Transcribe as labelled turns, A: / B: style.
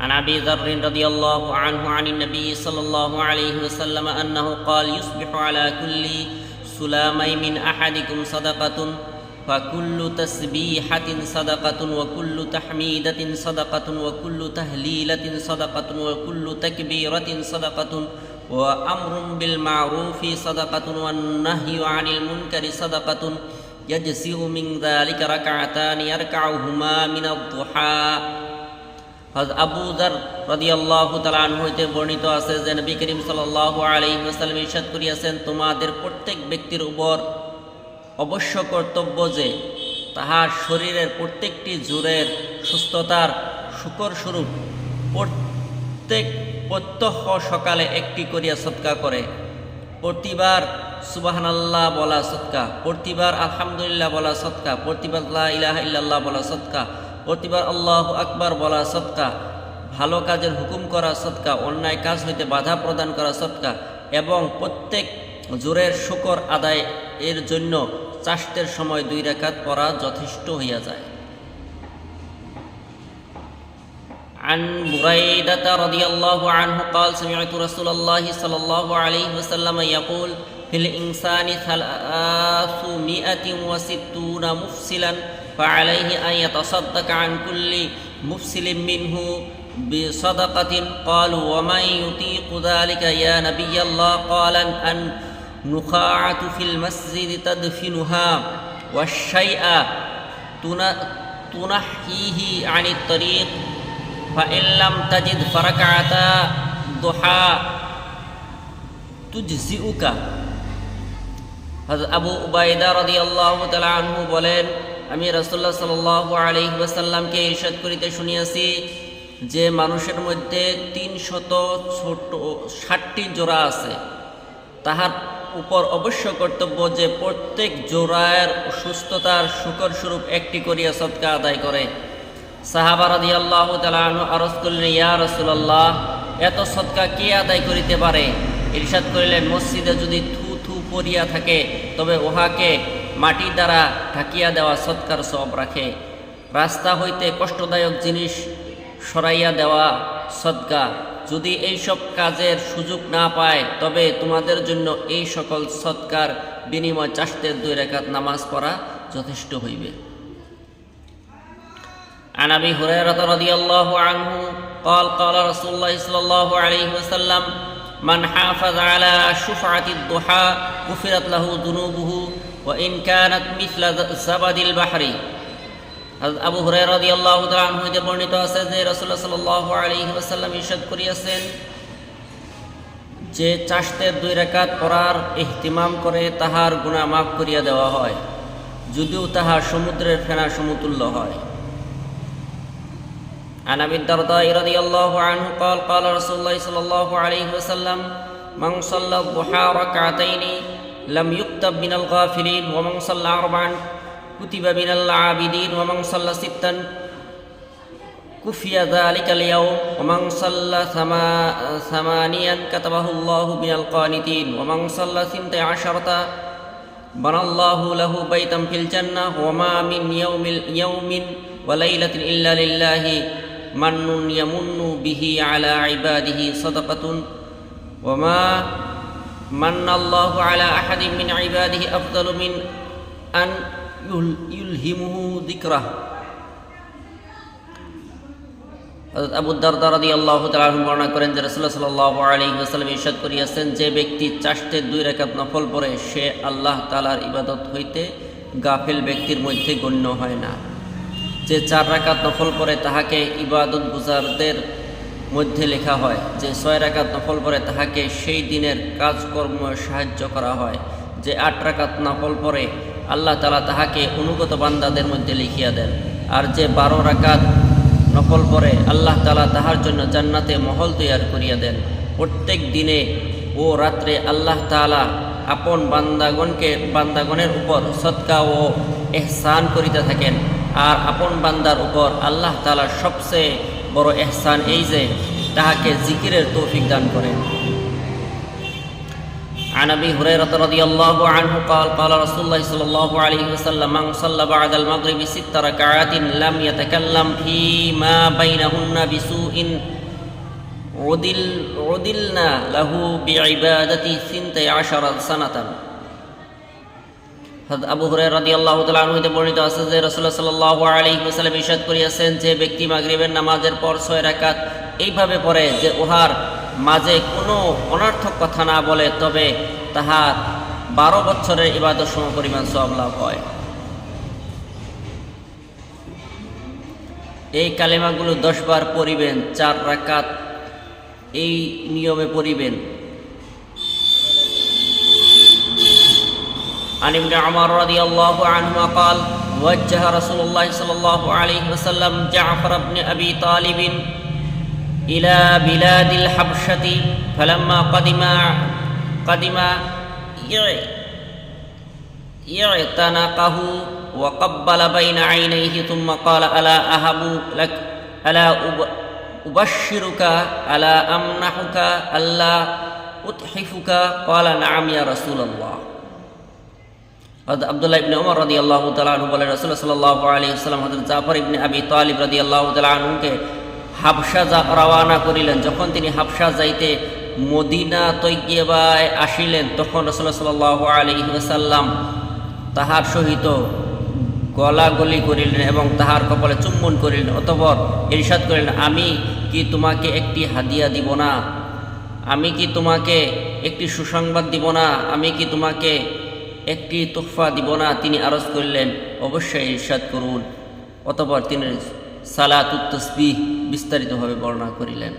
A: عن أبي ذر رضي الله عنه عن النبي صلى الله عليه وسلم أنه قال يصبح على كل سلامي من أحدكم صدقة فكل تسبيحة صدقة وكل تحميدة صدقة وكل تهليلة صدقة وكل تكبيرة صدقة وأمر بالمعروف صدقة والنهي عن المنكر صدقة. يجزئ من ذلك ركعتان يركعهما من الضحى. হজ আবু দার রাদিয়াল্লাহু তাআলা আনহু হইতে বর্ণিত আছে যে নবী করিম ওয়াসাল্লাম ইরশাদ করিয়াছেন, তোমাদের প্রত্যেক ব্যক্তির উপর অবশ্য কর্তব্য যে তাহার শরীরের প্রত্যেকটি জোরের সুস্থতার শুকর স্বরূপ প্রত্যেক প্রত্যহ সকালে একটি করিয়া সৎকা করে। প্রতিবার সুবাহানাল্লাহ বলা সৎকা প্রতিবার আলহামদুলিল্লাহ বলা সৎকা প্রতিবার ইলাহা ইল্লাল্লাহ বলা সৎকা প্রতিবার আল্লাহ আকবার বলা সৎকা ভালো কাজের হুকুম করা সৎকা অন্যায় কাজ হইতে বাধা প্রদান করা সৎকা এবং প্রত্যেক জোরের শুকর আদায় এর জন্য চাষতের সময় দুই রেখাত পড়া যথেষ্ট হইয়া যায় عن بريدة رضي الله عنه قال سمعت رسول الله صلى الله عليه وسلم يقول في الإنسان ثلاثمائة وستون مفصلا فعليه أن يتصدق عن كل مفصل منه بصدقة قالوا ومن يطيق ذلك يا نبي الله قال أن نخاعة في المسجد تدفنها والشيء تنحيه عن الطريق فإن لم تجد فركعتا ضحى تجزئك আবু উবাইদা রদি আল্লাহ আনহু বলেন আমি রসুল্লাহ সাল আলহি ওয়াসাল্লামকে ইরশাদ করিতে শুনিয়াছি যে মানুষের মধ্যে তিনশত ছোট ষাটটি জোড়া আছে। তাহার উপর অবশ্য কর্তব্য যে প্রত্যেক জোড়ার সুস্থতার শুকর স্বরূপ একটি করিয়া সৎকা আদায় করে। সাহাবা রাদি আল্লাহ তালু ইয়া রসুল্লাহ এত সৎকা কে আদায় করিতে পারে? ইরশাদ করিলেন, মসজিদে যদি থু থু পড়িয়া থাকে, তবে উহাকে মাটি দ্বারা ঢাকিয়া দেওয়া সৎকার সব রাখে রাস্তা হইতে কষ্টদায়ক জিনিস সরাইয়া দেওয়া সৎকা যদি এইসব কাজের সুযোগ না পায় তবে তোমাদের জন্য এই সকল সৎকার বিনিময় চাষতের দুই রেখাত নামাজ পড়া যথেষ্ট হইবে عن ابي هريره رضي الله عنه قال قال رسول الله صلى الله عليه وسلم من حافظ على شفعه الضحى غفرت له ذنوبه وان كانت مثل زبد البحر আবু হুরাই রাদি আল্লাহ তালন হইতে বর্ণিত আছে যে রসুল্লাহ সাল্লাহ আলী ওসাল্লাম ইরশাদ করিয়াছেন যে চাষতের দুই রেখাত পড়ার ইহতিমাম করে তাহার গুণা মাফ করিয়া দেওয়া হয় যদিও তাহার সমুদ্রের ফেনা সমতুল্য হয় عن ابي الدرداء رضي الله عنه قال قال رسول الله صلى الله عليه وسلم من صلى الضحى ركعتين لم يكتب من الغافلين ومن صلى اربعا كتب من العابدين ومن صلى ستا كفي ذلك اليوم ومن صلى ثمانيا كتبه الله من القانتين ومن صلى ثنتي عشرة بنى الله له بيتا في الجنة وما من يوم يوم وليلة إلا لله من يمن به على عباده صدقة وما من الله على أحد من عباده أفضل من أن يلهمه ذكره আবু দারদা রাদি আল্লাহ তালু বর্ণনা করেন যে রসুল্লাহ সাল্লাহ আলী ওসালাম ইরশাদ করিয়াছেন যে ব্যক্তি চাষতে দুই রেখাত নফল পরে সে আল্লাহ তালার ইবাদত হইতে গাফেল ব্যক্তির মধ্যে গণ্য হয় না যে চার রাকাত নফল পরে তাহাকে ইবাদত গুজারদের মধ্যে লেখা হয় যে ছয় রাকাত নফল পরে তাহাকে সেই দিনের কাজকর্ম সাহায্য করা হয়, যে আট রাকাত নফল পরে আল্লাহ তালা তাহাকে অনুগত বান্দাদের মধ্যে লিখিয়া দেন। আর যে বারো রাকাত নফল পরে আল্লাহ তালা তাহার জন্য জান্নাতে মহল তৈয়ার করিয়া দেন। প্রত্যেক দিনে ও রাত্রে আল্লাহ তালা আপন বান্দাগণকে বান্দাগণের উপর সৎকা ও এহসান করিতে থাকেন। আর আপন বান্দার উপর আল্লাহ তালা সবচেয়ে বড় এহসান এই যে তাহাকে জিকিরের তৌফিক দান করেন عن ابي هريره رضي الله عنه قال قال رسول الله صلى الله عليه وسلم من صلى بعد المغرب ست ركعات لم يتكلم فيما بينهن بسوء عدل عدلنا له بعبادة ثنتي عشر سنة হযরত আবু হুরায়রা রাদিয়াল্লাহু তাআলা আনহু হতে বর্ণিত আছে যে রাসূলুল্লাহ সাল্লাল্লাহু আলাইহি ওয়াসাল্লাম ইরশাদ করিয়াছেন যে ব্যক্তি মাগরিবের নামাজের পর ছয় রাকাত এইভাবে পড়ে যে উহার মাঝে কোনো অনর্থক কথা না বলে, তবে তাহার বারো বছরের ইবাদত সম পরিমাণ সব লাভ হয়। এই কালেমাগুলো দশবার পড়িবেন, চার রাকাত এই নিয়মে পড়িবেন। عن ابن عمر رضي الله عنهما قال وجه رسول الله صلى الله عليه وسلم جعفر بن أبي طالب إلى بلاد الحبشة فلما قدم قدم اعتنقه وقبل بين عينيه ثم قال ألا أهب لك ألا أبشرك ألا أمنحك ألا أتحفك؟ قال نعم يا رسول الله. আব্দুল্লাহ ইবনে ওমর রাদিয়াল্লাহু তাআলা আনহু বলেন, রাসূলুল্লাহ সাল্লাল্লাহু আলাইহি ওয়াসাল্লাম হযরত জাফর ইবনে আবি তালিব রাদিয়াল্লাহু তাআলা আনহুকে হাবশা যা- রওয়ানা করিলেন, যখন তিনি হাবশা যাইতে মদিনা তৈগিয়াবায় আসিলেন, তখন রাসূলুল্লাহ সাল্লাল্লাহু আলাইহি ওয়াসাল্লাম তাহার সহিত গলাগলি করিলেন এবং তাহার কপালে চুম্বন করিলেন, অতঃপর ইরশাদ করিলেন, আমি কি তোমাকে একটি হাদিয়া দিব না? আমি কি তোমাকে একটি সুসংবাদ দিব না? আমি কি তোমাকে একটি তোফা দিব না, তিনি আরজ করলেন, অবশ্যই ইরশাদ করুন। অতপর তিনি সালাতুত তসবিহ বিস্তারিতভাবে বর্ণনা করিলেন।